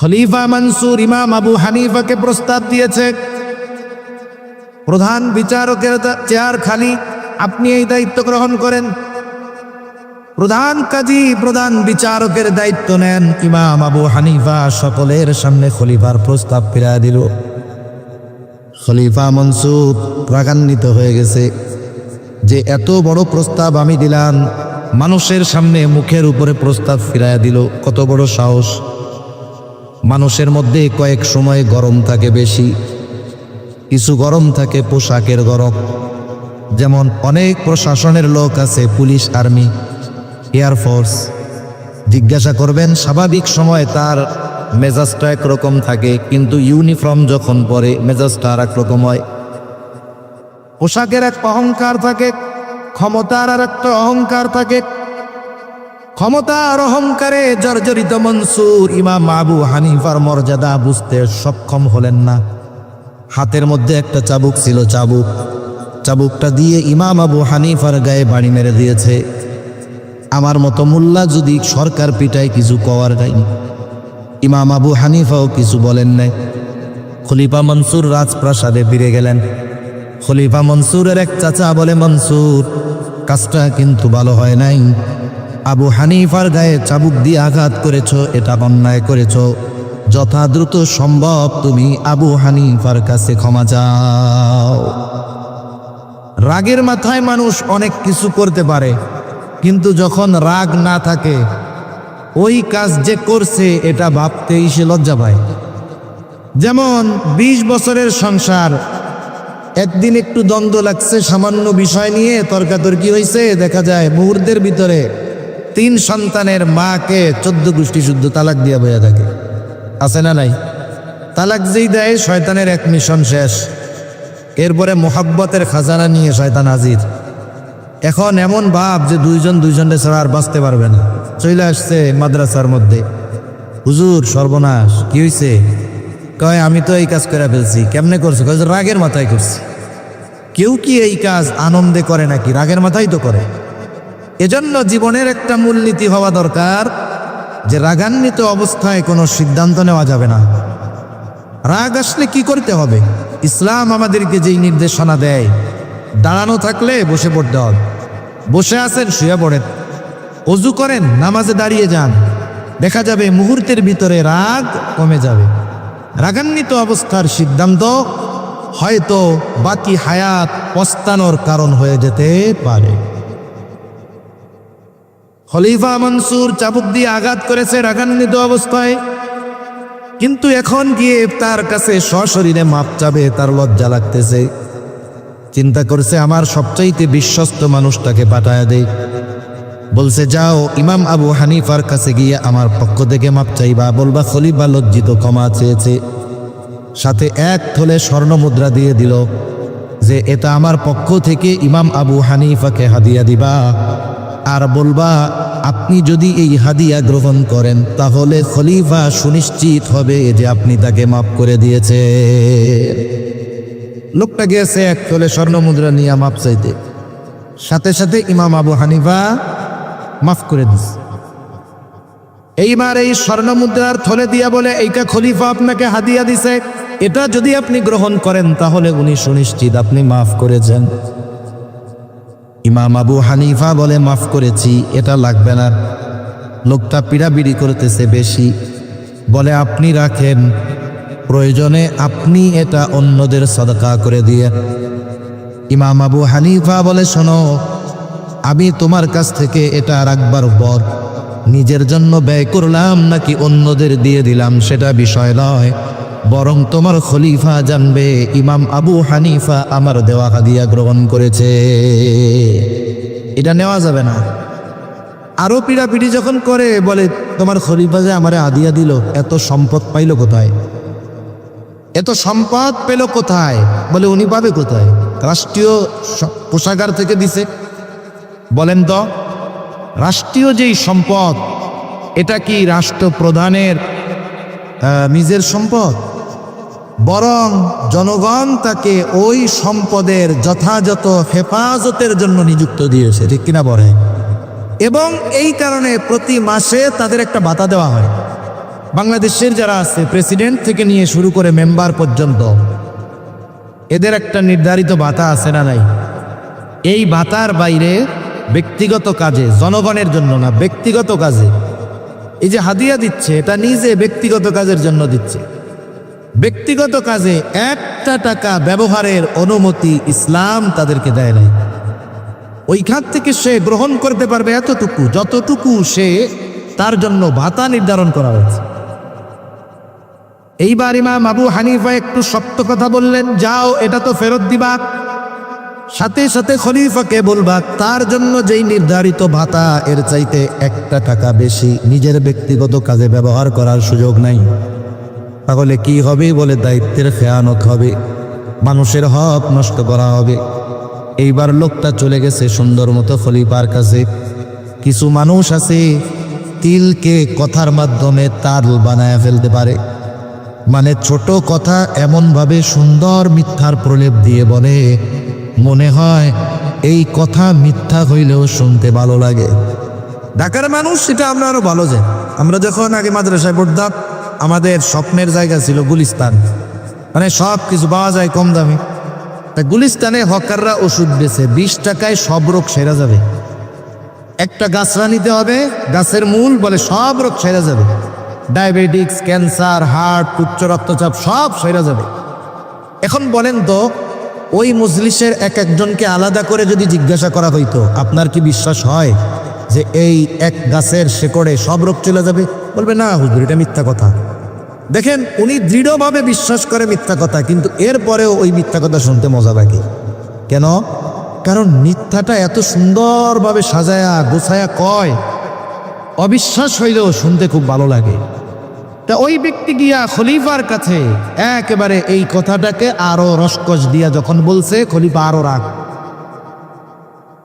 খলিফা মানসুর ইমাম আবু হানিফাকে প্রস্তাব দিয়েছে। প্রধান বিচারকের চেয়ার খালি, আপনি এই দায়িত্ব গ্রহণ করেন। প্রধান কাজী, প্রধান বিচারকের দায়িত্ব নেন। ইমাম আবু হানিফা সকলের সামনে খলিফার প্রস্তাব ফিরা দিল। খলিফা মনসুর রাগান্বিত হয়ে গেছে যে এত বড় প্রস্তাব আমি দিলাম, মানুষের সামনে মুখের উপরে প্রস্তাব ফিরাইয়া দিল। কত বড় সাহস। মানুষের মধ্যে কয়েক সময় গরম থাকে বেশি। কিছু গরম থাকে পোশাকের গরম যেমন অনেক প্রশাসনের লোক আছে, পুলিশ, আর্মি এয়ারফোর্স জিজ্ঞাসা করবেন, স্বাভাবিক সময় তার মেজাজটা একরকম থাকে, কিন্তু ইউনিফর্ম যখন পরে, মেজাজটা আর একরকম হয়। পোশাকের এক অহংকার থাকে, ক্ষমতার আর একটা অহংকার থাকে। ক্ষমতা আর অহংকারে জর্জরিত মনসুর ইমাম আবু হানিফার মর্যাদা বুঝতে সক্ষম হলেন না। হাতের মধ্যে একটা চাবুক ছিল চাবুক। চাবুকটা দিয়ে ইমাম আবু হানিফার গায়ে বাড়ি মেরে দিয়েছে। আমার মতো মোল্লা যদি সরকার পিটায় কিছু কওয়ার নাই। ইমাম আবু হানিফাও কিছু বলেন নাই। খলিফা মনসুর রাজপ্রাসাদে ফিরে গেলেন। খলিফা মনসুরের এক চাচা বলে, মনসুর, কাজটা কিন্তু ভালো হয় নাই। আবু হানিফার গায়ে চাবুক দিয়ে আঘাত করেছ, এটা অন্যায় করেছ। যথা দ্রুত সম্ভব তুমি আবু হানিফার কাছে ক্ষমা চাও। রাগের মাথায় মানুষ অনেক কিছু করতে পারে, কিন্তু যখন রাগ না থাকে, ওই কাজ যে করছে, এটা ভাবতেই সে লজ্জা পায়। যেমন ২০ বছরের সংসার, একদিন একটু দ্বন্দ্ব লাগছে, সামান্য বিষয় নিয়ে তর্কাতর্কি হয়েছে দেখা যায় মুহূর্তের ভিতরে তিন সন্তানের মাকে চোদ্দ গোষ্ঠী শুদ্ধ তালাক দিয়া বইয়া থাকে। আছে না নাই? তালাক যেই দেয়, শয়তানের এক মিশন শেষ। এরপরে মোহাব্বতের খাজানা নিয়ে শয়তান হাজির। এখন এমন ভাব যে দুইজন দুইজনের ছাড়া আর বাঁচতে পারবে না। চলে আসছে মাদ্রাসার মধ্যে। হুজুর, সর্বনাশ, কি হয়েছে কয়, আমি তো এই কাজ করে ফেলছি। কেমনে করছ? কয় রাগের মাথায় করছি। কেউ কি এই কাজ আনন্দে করে নাকি? রাগের মাথায় তো করে। এজন্য জীবনের একটা মূলনীতি হওয়া দরকার যে রাগান্বিত অবস্থায় কোনো সিদ্ধান্ত নেওয়া যাবে না। রাগ আসলে কি করতে হবে? ইসলাম আমাদেরকে যেই নির্দেশনা দেয়, দাঁড়ানো থাকলে বসে পড়তে হবে। বসে আছেন, শুয়ে পড়েন। অজু করেন, নামাজে দাঁড়িয়ে যান। দেখা যাবে মুহূর্তের ভিতরে রাগ কমে যাবে। রাগান্বিত অবস্থার সিদ্ধান্ত হয়তো বাকি হায়াত পস্তানোর কারণ হয়ে যেতে পারে। খলিফা মনসুর চাবুক দিয়ে আঘাত করেছে, রাগান্বিত অবস্থায়। কিন্তু এখন গিয়ে তার কাছে সশরীরে মাপ চাবে, তার লজ্জা লাগতেছে। চিন্তা করছে, আমার সবচাইতে বিশ্বস্ত মানুষটাকে পাঠায় দেই। বলছে, যাও, ইমাম আবু হানিফার কাছে গিয়ে আমার পক্ষ থেকে মাপ চাইবা। বলবা, খলিফা লজ্জিত, ক্ষমা চেয়েছে। সাথে এক থলে স্বর্ণ মুদ্রা দিয়ে দিল, যে, এটা আমার পক্ষ থেকে ইমাম আবু হানিফাকে হাদিয়া দিবা। আর বলবা, আপনি যদি এই হাদিয়া গ্রহণ করেন, তাহলে খলিফা সুনিশ্চিত হবে যে আপনি তাকে মাফ করে দিয়েছে লোকটা গিয়েছে এক থলে স্বর্ণ মুদ্রা নিয়ে মাপ চাইতে। সাথে সাথে ইমাম আবু হানিফা মাফ করে দিস এইবার এই স্বর্ণ মুদ্রার থলে দিয়া বলে, এইটা খলিফা আপনাকে হাদিয়া দিছে। এটা যদি আপনি গ্রহণ করেন, তাহলে উনি সুনিশ্চিত আপনি মাফ করেছেন। ইমাম আবু হানিফা বলে, মাফ করেছি, এটা লাগবে না। লোকটা পিড়াবিড়ি করতেছে বেশি। বলে, আপনি রাখেন। প্রয়োজনে আপনি এটা অন্যদের সদকা করে দিয়ে। ইমাম আবু হানিফা বলে, শোনো, আমি তোমার কাছ থেকে এটা রাখবার পর নিজের জন্য ব্যয় করলাম নাকি অন্যদের দিয়ে দিলাম, সেটা বিষয় নয়। বরং তোমার খলিফা জানবে, ইমাম আবু হানিফা আমার দেওয়া হাদিয়া গ্রহণ করেছে। এটা নেওয়া যাবে না। আরও পিড়াপিড়ি যখন করে, বলে, তোমার খলিফা যে আমারে আদিয়া দিল, এত সম্পদ পাইল কোথায়? এত সম্পদ পেল কোথায়? বলে, উনি পাবে কোথায়? রাষ্ট্রীয় পোশাকার থেকে দিছে। বলেন তো, রাষ্ট্রীয় যেই সম্পদ, এটা কি রাষ্ট্রপ্রধানের নিজের সম্পদ? বরং জনগণ তাকে ওই সম্পদের যথাযথ হেফাজতের জন্য নিযুক্ত দিয়েছে, ঠিক কিনা বলে? এবং এই কারণে প্রতি মাসে তাদের একটা ভাতা দেওয়া হয়। বাংলাদেশের যারা আছে, প্রেসিডেন্ট থেকে নিয়ে শুরু করে মেম্বার পর্যন্ত, এদের একটা নির্ধারিত ভাতা আছে না নাই? এই ভাতার বাইরে ব্যক্তিগত কাজে, জনগণের জন্য না, ব্যক্তিগত কাজে, এই যে হাদিয়া দিচ্ছে, এটা নিজে ব্যক্তিগত কাজের জন্য দিচ্ছে। ব্যক্তিগত কাজে একটা টাকা ব্যবহারের অনুমতি ইসলাম তাদেরকে দেয় নাই। ওইখান থেকে সে গ্রহণ করতে পারবে এতটুকু, যতটুকু সে তার জন্য ভাতা নির্ধারণ করা হয়েছে। এইবার ইমাম আবু হানিফা একটু শক্ত কথা বললেন, যাও, এটা তো ফেরত দিবা। সাথে সাথে খলিফাকে বলবা, তার জন্য যেই নির্ধারিত ভাতা, এর চাইতে একটা টাকা বেশি নিজের ব্যক্তিগত কাজে ব্যবহার করার সুযোগ নাই। তাহলে কি হবে বলে দায়িত্বের খেয়ানত হবে? মানুষের হক নষ্ট করা হবে। এইবার লোকটা চলে গেছে সুন্দর মতো খলিফার কাছে। কিছু মানুষ আছে, তিলকে কথার মাধ্যমে তাল বানায় ফেলতে পারে। মানে ছোট কথা এমনভাবে সুন্দর মিথ্যার প্রলেপ দিয়ে বলে, মনে হয় এই কথা মিথ্যা হইলেও শুনতে ভালো লাগে। ঢাকার মানুষ সেটা আমরা আরও ভালো যে আমরা যখন আগে মাদ্রাসায় পড়তাম আমাদের স্বপ্নের জায়গা ছিল গুলিস্তান। মানে সব কিছু পাওয়া যায় কম দামে। তা গুলিস্তানে হকাররা ওষুধ বেছে বিশ টাকায় সব রোগ সেরা যাবে। একটা গাছরা নিতে হবে, গাছের মূল বলে সব রোগ সেরা যাবে। ডায়াবেটিক্স, ক্যান্সার, হার্ট উচ্চ রক্তচাপ সব সেরা যাবে। এখন বলেন তো, ওই মজলিসের এক একজনকে আলাদা করে যদি জিজ্ঞাসা করা হইতো, আপনার কি বিশ্বাস হয় যে এই এক গাছের শেকড়ে সব রোগ চলে যাবে? বলবে, না হুজুর, এটা মিথ্যা কথা। দেখেন, উনি দৃঢ়ভাবে বিশ্বাস করে মিথ্যা কথা, কিন্তু এরপরেও ওই মিথ্যা কথা শুনতে মজা লাগে। কেন? কারণ মিথ্যাটা এত সুন্দরভাবে সাজায়া, গোছায়া কয়, অবিশ্বাস হইলেও শুনতে খুব ভালো লাগে। তা ওই ব্যক্তি গিয়া খলিফার কাছে একেবারে এই কথাটাকে আরও রসকস দিয়া যখন বলছে, খলিফা আরও রাগ।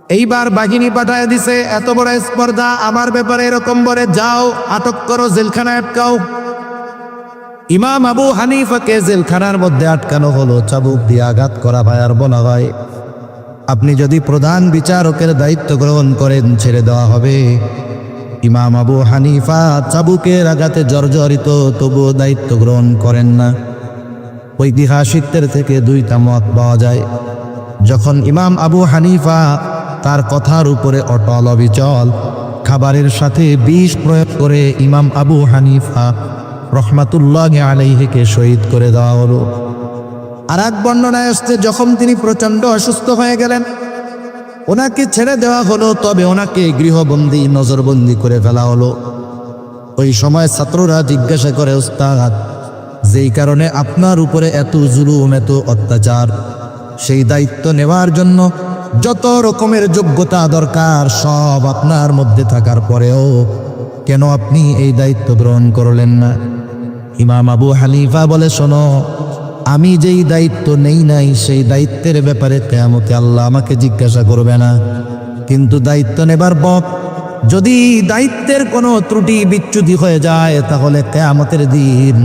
এইবার বাহিনী পাঠায় দিছে, এত বড় স্পর্ধা, আমার ব্যাপারে এরকম বলে যাও, আটক করো, জেলখানায় আটকাও। ইমাম আবু হানিফাকে জেলখানার মধ্যে আটকানো হলো। চাবুক দিয়ে আঘাত করা ভাই আর বলা হয় আপনি যদি প্রধান বিচারকের দায়িত্ব গ্রহণ করেন, ছেড়ে দেওয়া হবে। ইমাম আবু হানিফা চাবুকের আঘাতে জর্জরিত, তবুও দায়িত্ব গ্রহণ করেন না। ঐতিহাসিকদের থেকে দুইটা মত পাওয়া যায়। যখন ইমাম আবু হানিফা তার কথার উপরে অটল অবিচল খাবারের সাথে বিষ প্রয়োগ করে ইমাম আবু হানিফা রহমাতুল্লাহ আলাইহিকে শহীদ করে দেওয়া হলো। আর এক বর্ণনায় আসছে যখন তিনি প্রচণ্ড অসুস্থ হয়ে গেলেন, ওনাকে ছেড়ে দেওয়া হলো, তবে ওনাকে গৃহবন্দী নজরবন্দি করে ফেলা হলো। ওই সময় ছাত্ররা জিজ্ঞাসা করে, উস্তাদ, যেই কারণে আপনার উপরে এত জুলুম, এত অত্যাচার, সেই দায়িত্ব নেওয়ার জন্য যত রকমের যোগ্যতা দরকার, সব আপনার মধ্যে থাকার পরেও কেন আপনি এই দায়িত্ব গ্রহণ করলেন না? ইমাম আবু হানিফা বলে, শোনো, আমি যেই দায়িত্ব নেই নাই, সেই দায়িত্বের ব্যাপারে কেয়ামতে আল্লাহ আমাকে জিজ্ঞাসা করবে না। কিন্তু দায়িত্ব নেবার বক যদি দায়িত্বের কোনো ত্রুটি বিচ্যুতি হয়ে যায়, তাহলে কেয়ামতের দিন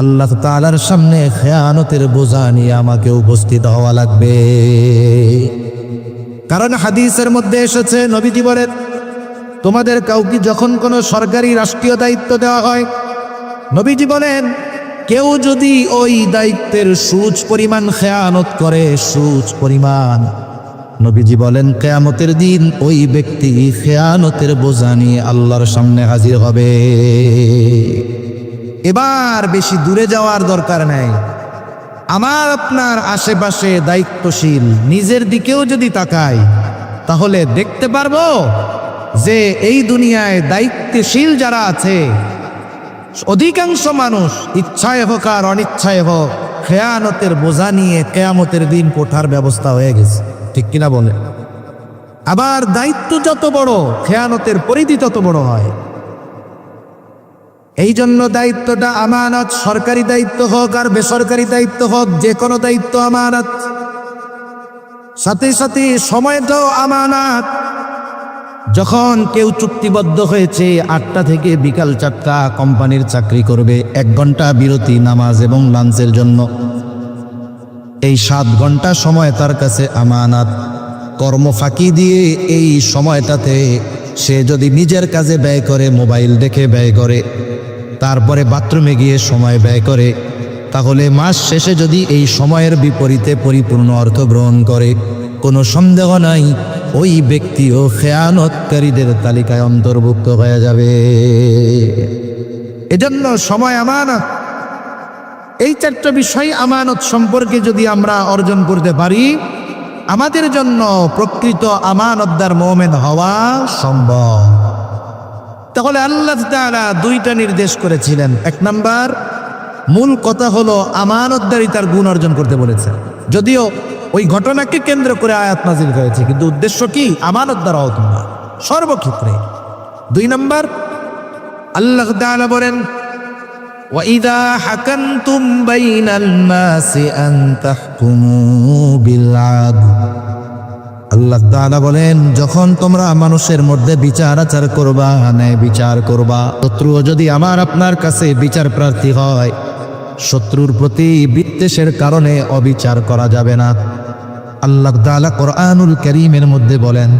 আল্লাহ তালার সামনে খেয়ানতের বোঝা নিয়ে আমাকে উপস্থিত হওয়া লাগবে। কারণ হাদিসের মধ্যে এসেছে, নবীজি বলেন, তোমাদের কাউকে যখন কোনো সরকারি রাষ্ট্রীয় দায়িত্ব দেওয়া হয় নবীজি বলেন, কেউ যদি ওই দায়িত্বের সুচ পরিমাণ খেয়ানত করে, সুচ পরিমাণ, নবীজি বলেন, কেয়ামতের দিন ওই ব্যক্তি খেয়ানতের বোঝা নিয়ে আল্লাহর সামনে হাজির হবে। এবার বেশি দূরে যাওয়ার দরকার নেই। আমার আপনার আশেপাশে দায়িত্বশীল নিজের দিকেও যদি তাকাই, তাহলে দেখতে পারব যে এই দুনিয়ায় দায়িত্বশীল যারা আছে অধিকাংশ মানুষ ইচ্ছায় হোক আর অনিচ্ছায় হোক, খেয়ানতের বোঝা নিয়ে কেয়ামতের দিন কোঠার ব্যবস্থা হয়ে গেছে। ঠিক কিনা বলে? আবার দায়িত্ব যত বড়, খেয়ানতের পরিধি তত বড় হয়। এই জন্য দায়িত্বটা আমানত, সরকারি দায়িত্ব হোক আর বেসরকারি দায়িত্ব হোক, যে কোনো দায়িত্ব আমানত। সাথে সাথে সময়টাও আমানত। যখন কেউ চুক্তিবদ্ধ হয়েছে, আটটা থেকে বিকাল চারটা কোম্পানির চাকরি করবে, এক ঘণ্টা বিরতি, নামাজ এবং লাঞ্চের জন্য। এই সাত ঘণ্টা সময় তার কাছে আমানাত। কর্ম ফাঁকি দিয়ে এই সময়টাতে সে যদি নিজের কাজে ব্যয় করে, মোবাইল দেখে ব্যয় করে, তারপরে বাথরুমে গিয়ে সময় ব্যয় করে, তাহলে মাস শেষে যদি এই সময়ের বিপরীতে পরিপূর্ণ অর্থ গ্রহণ করে কোনো সন্দেহ নাই, ওই ব্যক্তিও খেয়ানতকারীদের তালিকায় অন্তর্ভুক্ত হয়ে যাবে। এজন্য সময় আমানত। এই চারটা বিষয় আমানত সম্পর্কে যদি আমরা অর্জন করতে পারি, আমাদের জন্য প্রকৃত আমানতদার মোমেন হওয়া সম্ভব। তাহলে আল্লাহ তাআলা দুইটা নির্দেশ করেছিলেন। এক নাম্বার, মূল কথা হলো আমানতদারিতার গুণ অর্জন করতে বলেছেন যদিও ওই ঘটনাকে কেন্দ্র করে আয়াত নাজিল হয়েছে কিন্তু উদ্দেশ্য কি আমানতদার হও তোমরা সর্বক্ষেত্রে দুই নাম্বার আল্লাহ তাআলা বলেন وإذا حكمتم بين الناس أن تحكموا بالعدل আল্লাহ তাআলা বলেন যখন তোমরা মানুষের মধ্যে বিচার আচার করবা ন্যায় বিচার করবা শত্রুও যদি আমার আপনার কাছে বিচার প্রার্থী হয় শত্রুর প্রতি বিদ্বেষের কারণে অবিচার করা যাবে না আল্লাহ তাআলা কোরআনুল করিমের মধ্যে বলেন,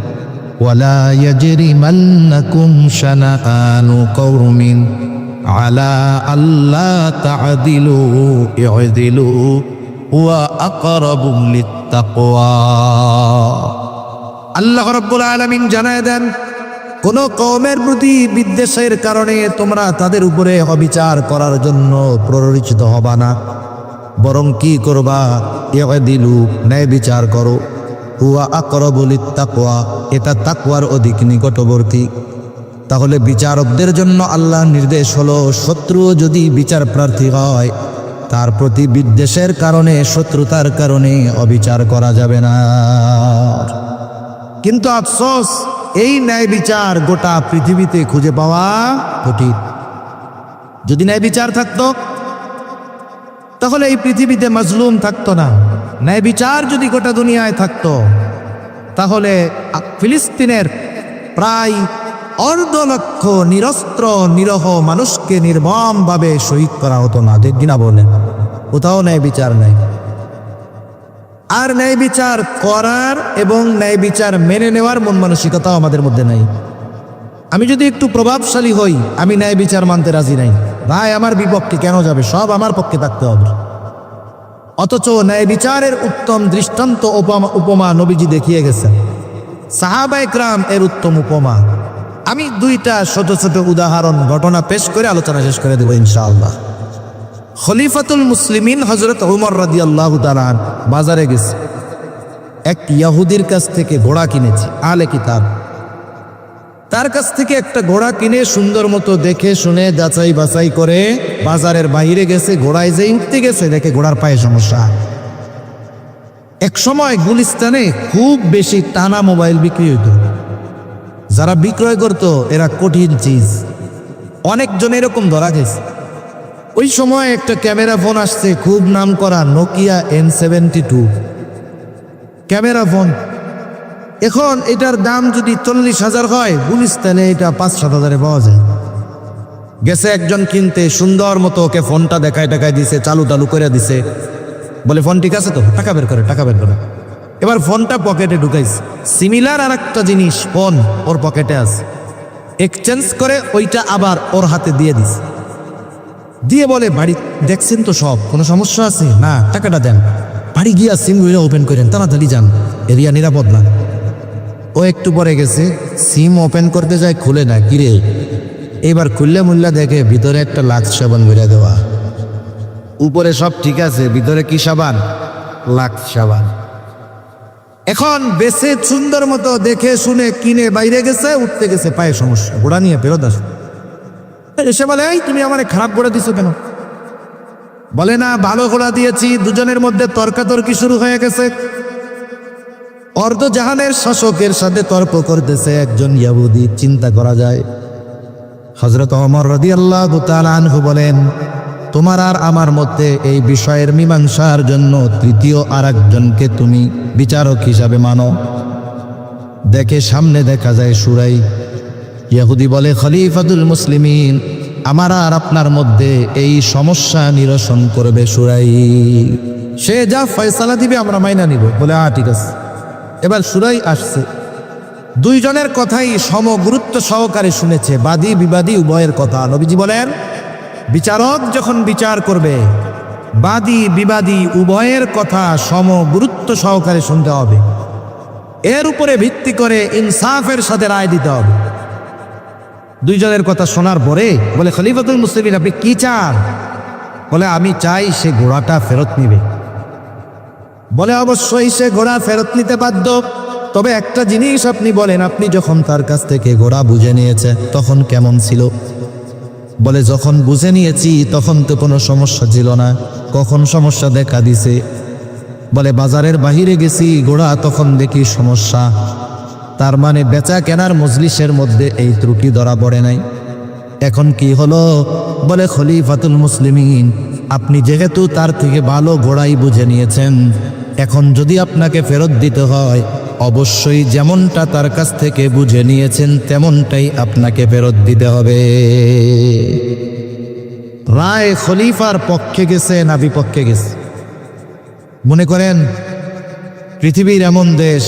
ওয়ালা ইয়াজরিমান্নাকুম শানাআনু কওমিন আলা আল্লাহ তা'দিলু ইউদিলু হুয়া আকরাবু লিত্তাকওয়া। আল্লাহ রব্বুল আলমিন জানায় দেন, কোন কৌমের প্রতি বিদ্বেষের কারণে তোমরা তাদের উপরে অবিচার করার জন্য প্ররোচিত হবা না। বরং কি করবা? এ দিলু ন্যায় বিচার করো। হুয়া আকরবলিত তাকোয়া এটা তাকওয়ার অধিক নিকটবর্তী। তাহলে বিচারকদের জন্য আল্লাহ নির্দেশ হলো, শত্রু যদি বিচার প্রার্থী হয়, তার প্রতি বিদ্বেষের কারণে, শত্রুতার কারণে অবিচার করা যাবে না। কিন্তু আফসোস, এই ন্যায় বিচার গোটা পৃথিবীতে খুঁজে পাওয়া কঠিন। যদি ন্যায় বিচার থাকতো তাহলে এই পৃথিবীতে মজলুম থাকতো না। ন্যায় বিচার যদি গোটা দুনিয়ায় থাকতো, তাহলে ফিলিস্তিনের প্রায় অর্ধ লক্ষ নিরস্ত্র, নিরহ মানুষকে নির্মমভাবে শহীদ করা হতো না। কিনা বলেন কোথাও ন্যায় বিচার নেই। আর ন্যায় বিচার করার এবং ন্যায় বিচার মেনে নেওয়ার মন মানসিকতাও আমাদের মধ্যে নাই। আমি যদি একটু প্রভাবশালী হই, আমি ন্যায় বিচার মানতে রাজি নাই। ভাই, আমার বিপক্ষে কেন যাবে? সব আমার পক্ষে থাকতে হবে। অথচ ন্যায় বিচারের উত্তম দৃষ্টান্ত উপমা নবীজি দেখিয়ে গেছেন। সাহাবা একরাম এর উত্তম উপমা। আমি দুইটা ছোট ছোট উদাহরণ, ঘটনা পেশ করে আলোচনা শেষ করে দেবো, ইনশাআল্লাহ। খলিফাতুল মুসলিমিন হজরত উমর রাদি আল্লাহ বাজারে গেছে। এক ইয়াহুদির কাছ থেকে ঘোড়া কিনেছে আলে কিতাব। তার কাছ থেকে একটা ঘোড়া কিনে সুন্দর মতো দেখে শুনে যাচাই বাছাই করে বাজারের বাইরে গেছে, ঘোড়ায় যে উঠতে গেছে, দেখে ঘোড়ার পায়ে সমস্যা। এক সময় গুলিস্তানে খুব বেশি টানা মোবাইল বিক্রি হইত। যারা বিক্রয় করত, এরা কঠিন চিজ। অনেকজন এরকম ধরা গেছে। ওই সময় একটা ক্যামেরা ফোন আসছে, খুব নাম করা Nokia N seventy two camera phone এখন এটার দাম যদি চল্লিশ হাজার হয়, গুলিস্তানে এটা পাঁচ, সাত হাজারে পাওয়া যায়। গেছে একজন কিনতে, সুন্দর মতো ওকে ফোনটা দেখায় টাকায় দিছে, চালু টালু করে দিছে। বলে, ফোন ঠিক আছে তো? টাকা বের করে, টাকা বের করে। এবার ফোনটা পকেটে ঢুকাইছে। সিমিলার আর একটা জিনিস, ফোন ওর পকেটে আছে। এক্সচেঞ্জ করে ওইটা আবার ওর হাতে দিয়ে দিছে। দিয়ে বলে, বাড়ি, দেখছেন তো সব? কোনো সমস্যা আছে? না, টাকাটা দেন। বাড়ি গিয়া সিম ওপেন করেন, তাড়াতাড়ি যান। এরিয়া নিরাপদ না। ও একটু পরে গেছে। সিম ওপেন করতে যায়, খুলে না। কিরে এবার খুললে মুল্লা দেখে ভিতরে একটা লাক্স সাবান বেড়ে দেওয়া। উপরে সব ঠিক আছে, ভিতরে কি সাবান? লাক্স সাবান। এখন বেছে সুন্দর মতো দেখে, শুনে, কিনে বাইরে গেছে, উঠতে গেছে, পায়ে সমস্যা। ঘোড়া নিয়ে ফেরত আসে। এসে বলে, এই, তুমি আমার খারাপ করে দিছো কেন? বলে, না, ভালো ঘোড়া দিয়েছি। দুজনের মধ্যে তর্কাতর্কি শুরু হয়ে গেছে। অর্ধ জাহানের শাসকের সাথে তর্ক করতেছে একজন ইয়াহুদি, চিন্তা করা যায়। হজরত অমর রদি আল্লাহ আনহু বলেন, তোমার আর আমার মধ্যে এই বিষয়ের মীমাংসার জন্য তৃতীয় আর একজনকে তুমি বিচারক হিসাবে মানো। দেখে সামনে দেখা যায় সুরাই। ইয়াহুদি বলে, খলিফাতুল মুসলিমিন, আমার আর আপনার মধ্যে এই সমস্যা নিরসন করবে সুরাই। সে যা ফয়সালা দিবে আমরা মাইনা নিব। বলে আ ঠিক আছে। এবার সুরাই আসছে। দুইজনের কথাই সম গুরুত্ব সহকারে শুনেছে। বাদী বিবাদী উভয়ের কথা। নবীজি বলেন, বিচারক যখন বিচার করবে, বাদী বিবাদী উভয়ের কথা সম গুরুত্ব সহকারে শুনতে হবে। এর উপরে ভিত্তি করে ইনসাফের সাথে রায় দিতে হবে। দুইজনের কথা শোনার পরে বলে, খলিফাতুল মুসলিমিন, আপনি কি চান? বলে, আমি চাই সে ঘোড়াটা ফেরত নিবে। বলে, অবশ্যই সে ঘোড়া ফেরত নিতে বাধ্য। তবে একটা জিনিস আপনি বলেন, আপনি যখন তার কাছ থেকে ঘোড়া বুঝে নিয়েছে, তখন কেমন ছিল? বলে, যখন বুঝে নিয়েছি, তখন তো কোনো সমস্যা ছিল না। কখন সমস্যা দেখা দিছে? বলে, বাজারের বাহিরে গেছি, ঘোড়া তখন দেখি সমস্যা। তার মানে বেচা কেনার মজলিসের মধ্যে এই ত্রুটি ধরা পড়ে নাই। এখন কি হলো? বলে, খলিফাতুল মুসলিমিন, আপনি যেহেতু তার থেকে ভালো ঘোড়াই বুঝে নিয়েছেন এখন যদি আপনাকে ফেরত দিতে হয়, অবশ্যই যেমনটা তার কাছ থেকে বুঝে নিয়েছেন, তেমনটাই আপনাকে ফেরত দিতে হবে। রায় খলিফার পক্ষে গেছে না বিপক্ষে গেছে? মনে করেন, পৃথিবীর এমন দেশ,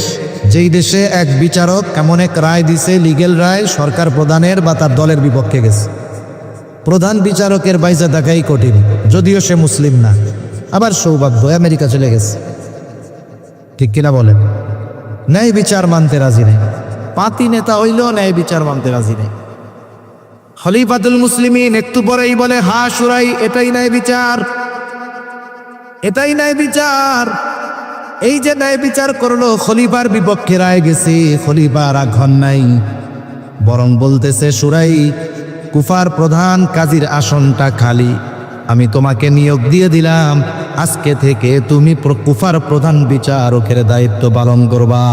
যেই দেশে এক বিচারক এমন এক রায় দিছে লিগেল রায় সরকার প্রধানের বা তার দলের বিপক্ষে গেছে। প্রধান বিচারকের বাইজা দেখাই কঠিন, যদিও সে মুসলিম না। আবার সৌভাগ্য, আমেরিকা চলে গেছে। ঠিক কিনা বলেন? ন্যায় বিচার মানতে রাজি নেই। পাতি নেতা হইলেও ন্যায় বিচার মানতে রাজি নেই। খলিফাতুল মুসলিমিন একটু পরেই বলে, হা সুরাই, এটাই ন্যায় বিচার। এটাই ন্যায় বিচার। এই যে ন্যায় বিচার করল, খলিফার বিপক্ষে রায় গেছে, খলিফার আঘন নাই। বরং বলতেছে, সুরাই, কুফার প্রধান কাজীর আসনটা খালি। আমি তোমাকে নিয়োগ দিয়ে দিলাম। আজকে থেকে তুমি কুফার প্রধান বিচারকের দায়িত্ব পালন করবা।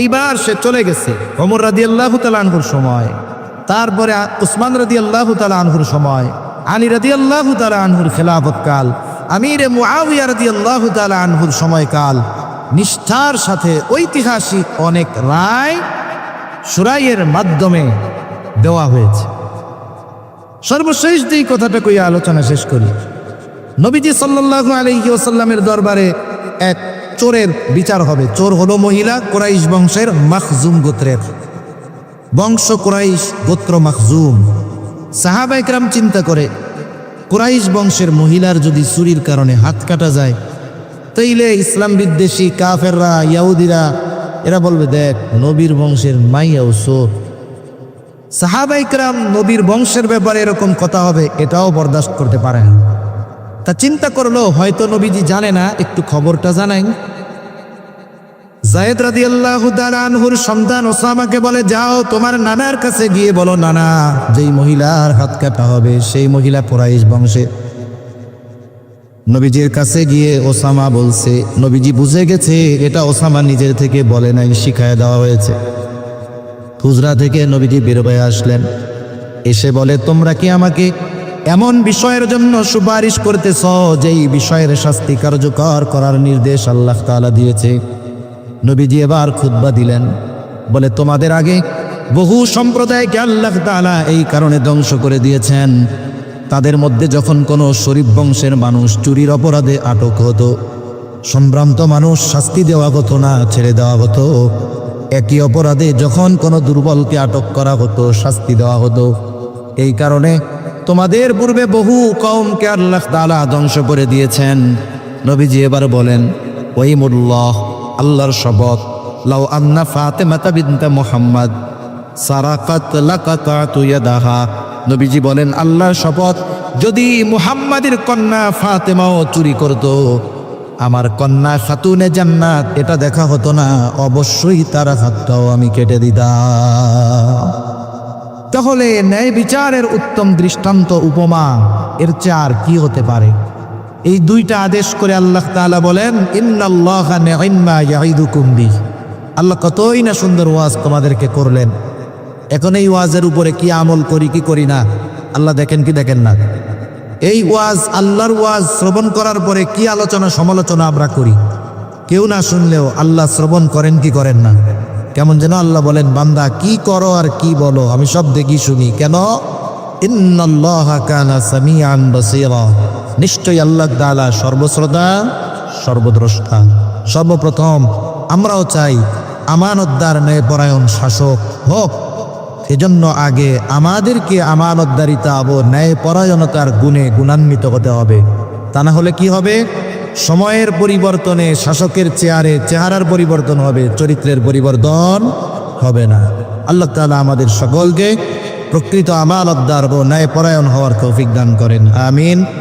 এইবার সে চলে গেছে অমর রাদি আল্লাহ আনহুর সময়। তারপরে উসমান রাদি আল্লাহ আনহুর সময়। আলী রাদি আল্লাহ আনহুর খেলাফত কাল আমির মুআবিয়া রাদি আল্লাহ আনহুর সময়কাল। নিষ্ঠার সাথে ঐতিহাসিক অনেক রায় সুরাইয়ের মাধ্যমে দেওয়া হয়েছে। সর্বশেষ যেই কথাটা কইয়া আলোচনা শেষ করি। নবীজি সাল্লাল্লাহু আলাইহি ওয়াসাল্লামের দরবারে এক চোরের বিচার হবে। চোর হলো মহিলা, কোরাইশ বংশের মাখজুম গোত্রের। বংশ কোরাইশ, গোত্র মাখজুম। সাহাবা একরাম চিন্তা করে, কোরাইশ বংশের মহিলার যদি চুরির কারণে হাত কাটা যায়, তাইলে ইসলাম বিদ্বেষী কাফেররা, ইয়াহুদিরা, এরা বলবে, দেখ, নবীর বংশের মাইয়াও চোর। সাহাবা ইকরাম নবীর বংশের ব্যাপারে এরকম কথা হবে, এটাও বরদাস্ত করতে পারে না তা চিন্তা করল হয়তো নবীজি জানে না, একটু খবরটা জানাই। জায়েদ রাদি আল্লাহ আনহুর সন্তান ওসামাকে বলে, যাও তোমার নানার কাছে গিয়ে বলো, নানা, যেই মহিলার হাত কাটা হবে, সেই মহিলা কোরাইশ বংশে। নবীজির কাছে গিয়ে ওসামা বলছে, নবীজি বুঝে গেছে, এটা ওসামা নিজের থেকে বলে নাই, শিখায় দেওয়া হয়েছে। হুজরা থেকে নবীজি বের হয়ে আসলেন। এসে বলে, তোমরা কি আমাকে এমন বিষয়ের জন্য সুপারিশ করতেছ যেই বিষয়ের শাস্তি কার্যকর করার নির্দেশ আল্লাহ তাআলা দিয়েছে? নবীজি এবার খুতবা দিলেন, বলে, তোমাদের আগে বহু সম্প্রদায়কে আল্লাহ তাআলা এই কারণে ধ্বংস করে দিয়েছেন। তাদের মধ্যে যখন কোনো শরীফ বংশের মানুষ চুরির অপরাধে আটক হতো, সম্ভ্রান্ত মানুষ শাস্তি দেওয়া হতো না, ছেড়ে দেওয়া হতো একই অপরাধে যখন কোনো দুর্বলকে আটক করা হতো, শাস্তি দেওয়া হতো। এই কারণে তোমাদের পূর্বে বহু কমকে আল্লাহ তাআলা ধ্বংস করে দিয়েছেন। নবীজি এবার বলেন ওই মুল্লাহ আল্লাহর শপথ। লাউ আন্না ফাতেমাতা বিনতে মোহাম্মদ। সারাকাত ইয়াদাহা। নবীজি বলেন, আল্লাহর শপথ যদি মুহাম্মাদের কন্যা ফাতেমাও চুরি করত আমার কন্যা খাতুনে জান্নাত, এটা দেখা হতো না, অবশ্যই তারা হাতটাও আমি কেটে দিতাম। তাহলে ন্যায় বিচারের উত্তম দৃষ্টান্ত উপমা, এর চার কি হতে পারে? এই দুইটা আদেশ করে আল্লাহ তাআলা বলেন, ইন্নাল্লাহ নি'মা ইয়াইদুকুম বিহি। আল্লাহ কতই না সুন্দর ওয়াজ তোমাদেরকে করলেন। এখন এই ওয়াজের উপরে কি আমল করি, কি করি না? আল্লাহ দেখেন কি দেখেন না। এই ওয়াজ, আল্লাহর ওয়াজ শ্রবণ করার পরে কি আলোচনা, সমালোচনা আমরা করি? কেউ না শুনলেও আল্লাহ শ্রবণ করেন কি করেন না? কেমন যেন আল্লাহ বলেন, বান্দা, কি করো আর কি বলো? আমি সব দেখি, শুনি। কেন? নিশ্চয়ই আল্লাহ তাআলা সর্বশ্রোতা, সর্বদ্রষ্টা। সর্বপ্রথম আমরাও চাই, আমানতদার ন্যায় পরায়ণ শাসক হোক এজন্য আগে আমাদেরকে আমানতদারিতা ও ন্যায় পরায়ণতার গুণে গুণান্বিত হতে হবে। তা না হলে কি হবে? সময়ের পরিবর্তনে শাসকের চেয়ারে চেহারার পরিবর্তন হবে, চরিত্রের পরিবর্তন হবে না। আল্লাহ তালা আমাদের সকলকে প্রকৃত আমানতদার ও ন্যায় পরায়ণ হওয়ার তৌফিক দান করেন। আমিন।